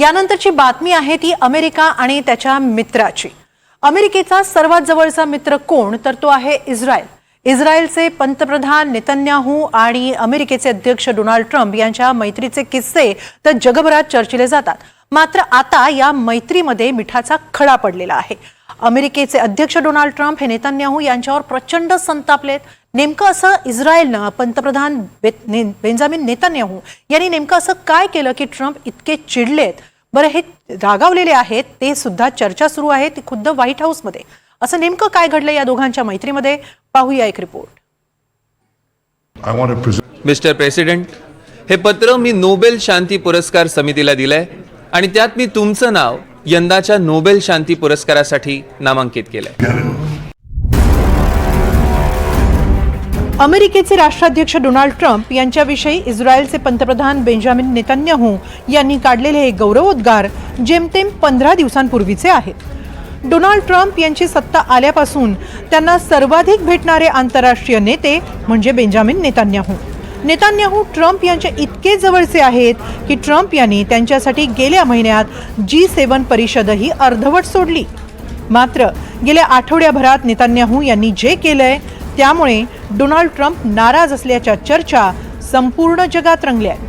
यानंतरची बातमी आहे ती अमेरिका आणि त्याच्या मित्राची. अमेरिकेचा सर्वात जवळचा मित्र कोण तर तो आहे इस्रायल. इस्रायलचे पंतप्रधान नेतन्याहू आणि अमेरिकेचे अध्यक्ष डोनाल्ड ट्रम्प यांच्या मैत्रीचे किस्से तर जगभरात चर्चिले जातात. मात्र आता या मैत्रीमध्ये मिठाचा खडा पडलेला आहे. अमेरिकेचे अध्यक्ष डोनाल्ड ट्रम्प हे नेतन्याहू यांच्यावर प्रचंड संतापलेत नेमकं असं इस्रायलनं पंतप्रधान ने- बेंजामिन नेतन्याहू यांनी नेमकं असं काय केलं की ट्रम्प इतके चिडलेत? बरं हे रागावलेले आहेत ते सुद्धा चर्चा सुरू आहे ती खुद्द व्हाईट हाऊसमध्ये असं नेमकं काय घडलं या दोघांच्या मैत्रीमध्ये? पाहूया एक रिपोर्ट मिस्टर प्रेसिडेंट हे पत्र मी नोबेल शांती पुरस्कार समितीला दिलंय आणि त्यात मी तुमचं नाव यंदाच्या नोबेल शांती पुरस्कारासाठी नामांकित केलंय. अमेरिकेचे राष्ट्राध्यक्ष डोनाल्ड ट्रम्प यांच्याविषयी इस्रायलचे पंतप्रधान बेंजामिन नेतन्याहू यांनी काढलेले हे गौरवोद्गार जेमतेम पंधरा दिवसांपूर्वीचे आहेत. डोनाल्ड ट्रम्प यांची सत्ता आल्यापासून त्यांना सर्वाधिक भेटणारे आंतरराष्ट्रीय नेते म्हणजे बेंजामिन नेतान्याहू. नेतान्याहू ट्रम्प यांच्या इतके जवळचे आहेत की ट्रम्प यांनी त्यांच्यासाठी गेल्या महिन्यात जी सेवन परिषदही अर्धवट सोडली. मात्र गेल्या आठवड्याभरात नेतान्याहू यांनी जे केलंय त्यामुळे डोनाल्ड ट्रम्प नाराज असल्याच्या चर्चा संपूर्ण जगात रंगल्या आहेत.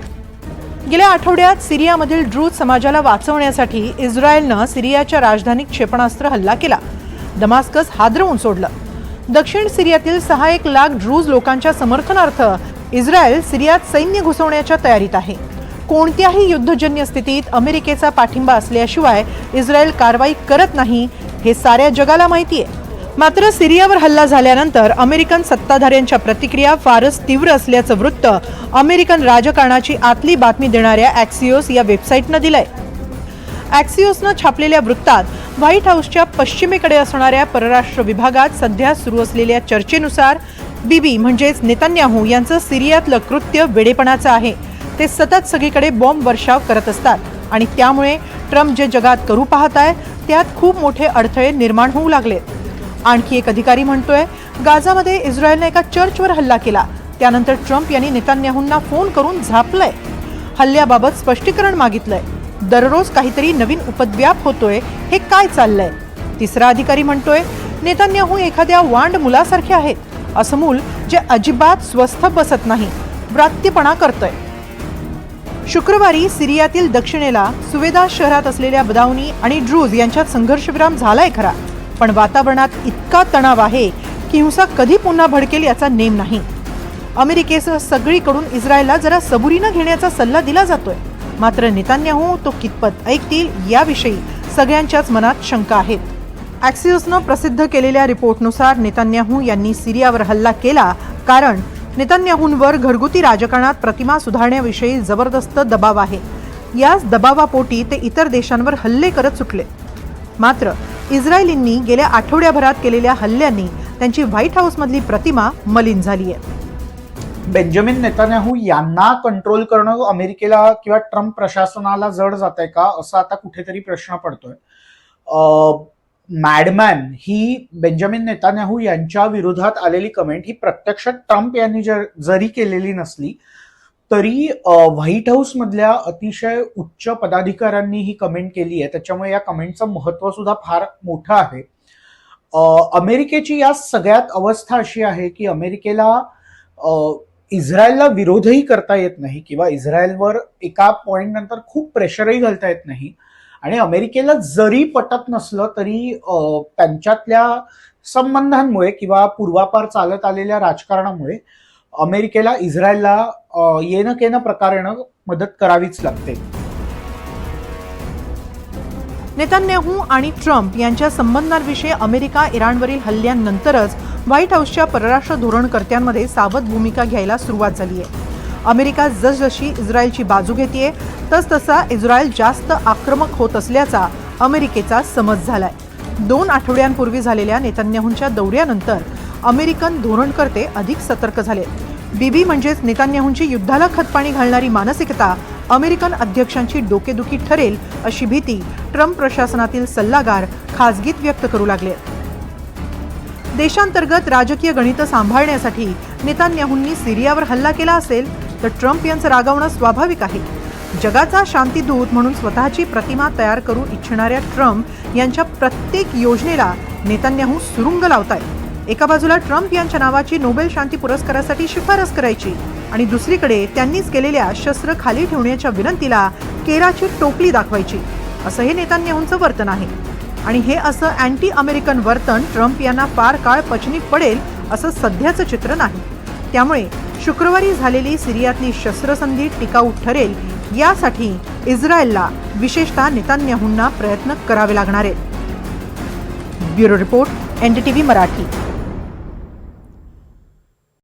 गेल्या आठवड्यात सिरियामधील ड्रूज समाजाला वाचवण्यासाठी इस्रायलनं सिरियाच्या राजधानीत क्षेपणास्त्र हल्ला केला. दमास्कस हादरवून सोडलं. दक्षिण सिरियातील सहा एक लाख ड्रूज लोकांच्या समर्थनार्थ इस्रायल सिरियात सैन्य घुसवण्याच्या तयारीत आहे. कोणत्याही युद्धजन्य स्थितीत अमेरिकेचा पाठिंबा असल्याशिवाय इस्रायल कारवाई करत नाही हे साऱ्या जगाला माहिती आहे. मात्र सिरियावर हल्ला झाल्यानंतर अमेरिकन सत्ताधाऱ्यांच्या प्रतिक्रिया फारच तीव्र असल्याचं वृत्त अमेरिकन राजकारणाची आतली बातमी देणाऱ्या ॲक्सिओस या वेबसाईटनं दिलंय. ॲक्सिओसनं छापलेल्या वृत्तात व्हाईट हाऊसच्या पश्चिमेकडे असणाऱ्या परराष्ट्र विभागात सध्या सुरू असलेल्या चर्चेनुसार बीबी म्हणजेच नेतन्याहू यांचं सिरियातलं कृत्य वेडेपणाचं आहे. ते सतत सगळीकडे बॉम्ब वर्षाव करत असतात आणि त्यामुळे ट्रम्प जे जगात करू पाहत आहे त्यात खूप मोठे अडथळे निर्माण होऊ लागलेत. आणखी एक अधिकारी म्हणतोय गाझामध्ये इस्रायलने एका चर्चवर हल्ला केला. त्यानंतर ट्रम्प यांनी नेतान्याहूंना फोन करून झापलंय. हल्ल्याबाबत स्पष्टीकरण मागितलंय. दररोज काहीतरी नवीन उपद्व्याप होतोय हे काय चाललंय? तिसरा अधिकारी म्हणतोय नेतान्याहू एखाद्या वांड मुलासारखे आहेत. असं मूल जे अजिबात स्वस्थ बसत नाही व्रात्यपणा करतंय. शुक्रवारी सिरियातील दक्षिणेला सुवेदा शहरात असलेल्या बदावनी आणि ड्रूज यांच्यात संघर्षविराम झालाय खरा. पण वातावरणात इतका तणाव आहे की हिंसा कधी पुन्हा भडकेल याचा नेम नाही. अमेरिकेसह सगळीकडून इस्रायलला जरा सबुरीनं घेण्याचा सल्ला दिला जातोय. मात्र नेतान्याहू तो कितपत ऐकतील याविषयी सगळ्यांच्याच मनात शंका आहेत. ॲक्सिओसनं प्रसिद्ध केलेल्या रिपोर्टनुसार नेतान्याहू यांनी सिरियावर हल्ला केला कारण नेतान्याहूंवर घरगुती राजकारणात प्रतिमा सुधारण्याविषयी जबरदस्त दबाव आहे. याच दबावापोटी ते इतर देशांवर हल्ले करत सुटले. मात्र इस्रायलींनी गेल्या आठवड्याभरात केलेल्या हल्ल्यांनी त्यांची व्हाईट हाऊसमधली प्रतिमा मलिन झाली आहे. बेंजामिन नेतान्याहू यांना कंट्रोल करणं अमेरिकेला किंवा ट्रम्प प्रशासनाला जड जात आहे का? असा आता कुठेतरी प्रश्न पडतोय. मॅडमॅन ही बेंजामिन नेतान्याहू यांच्या विरोधात आलेली कमेंट ही प्रत्यक्ष ट्रम्प यांनी जर जरी केलेली नसली तरी व्हाईट हाऊस मधल्या अतिशय उच्च पदाधिकाऱ्यांनी ही कमेंट केली आहे. त्याच्यामुळे या कमेंटचं महत्त्व सुद्धा फार मोठं आहे. अमेरिकेची या सगळ्यात अवस्था अशी आहे की अमेरिकेला इस्रायलला विरोधही करता येत नाही किंवा इस्रायलवर एका पॉइंट नंतर खूप प्रेशरही घालता येत नाही. आणि अमेरिकेला जरी पटत नसलं तरी त्यांच्यातल्या संबंधांमुळे किंवा पूर्वापार चालत आलेल्या राजकारणामुळे अमेरिकेला इस्रायलला येणं केनं प्रकारेनं मदत करावीच लागते. नेतान्याहू आणि ट्रम्प यांच्या संबंधांविषयी अमेरिका इराणवरील हल्ल्यांनंतरच व्हाईट हाऊसच्या परराष्ट्र धोरणकर्त्यांमध्ये सावध भूमिका घ्यायला सुरुवात झाली आहे. अमेरिका जसजशी इस्रायलची बाजू घेतेय तसतसा इस्रायल जास्त आक्रमक होत असल्याचा अमेरिकेचा समज झालाय. दोन आठवड्यांपूर्वी झालेल्या नेतान्याहूंच्या दौऱ्यानंतर अमेरिकन धोरणकर्ते अधिक सतर्क झाले बीबी म्हणजेच नेतान्याहूंची युद्धाला खतपाणी घालणारी मानसिकता अमेरिकन अध्यक्षांची डोकेदुखी ठरेल अशी भीती ट्रम्प प्रशासनातील सल्लागार खासगीत व्यक्त करू लागले. देशांतर्गत राजकीय गणितं सांभाळण्यासाठी नेतान्याहूंनी सिरियावर हल्ला केला असेल तर ट्रम्प यांचं रागावणं स्वाभाविक आहे. जगाचा शांतीदूत म्हणून स्वतःची प्रतिमा तयार करू इच्छिणाऱ्या ट्रम्प यांच्या प्रत्येक योजनेला नेतान्याहू सुरुंग लावतायत. एका बाजूला ट्रम्प यांच्या नावाची नोबेल शांती पुरस्कारासाठी शिफारस करायची आणि दुसरीकडे त्यांनीच केलेल्या शस्त्र खाली ठेवण्याच्या विनंतीला केराची टोपली दाखवायची असं हे नेतान्याहूंचं वर्तन आहे. आणि हे असं अँटी अमेरिकन वर्तन ट्रम्प यांना फार काळ पचनी पडेल असं सध्याचं चित्र नाही. त्यामुळे शुक्रवारी झालेली सिरियातली शस्त्रसंधी टिकाऊ ठरेल यासाठी इस्रायलला विशेषतः नेतान्याहूंना प्रयत्न करावे लागणार आहेत. Bureau report NDTV Marathi.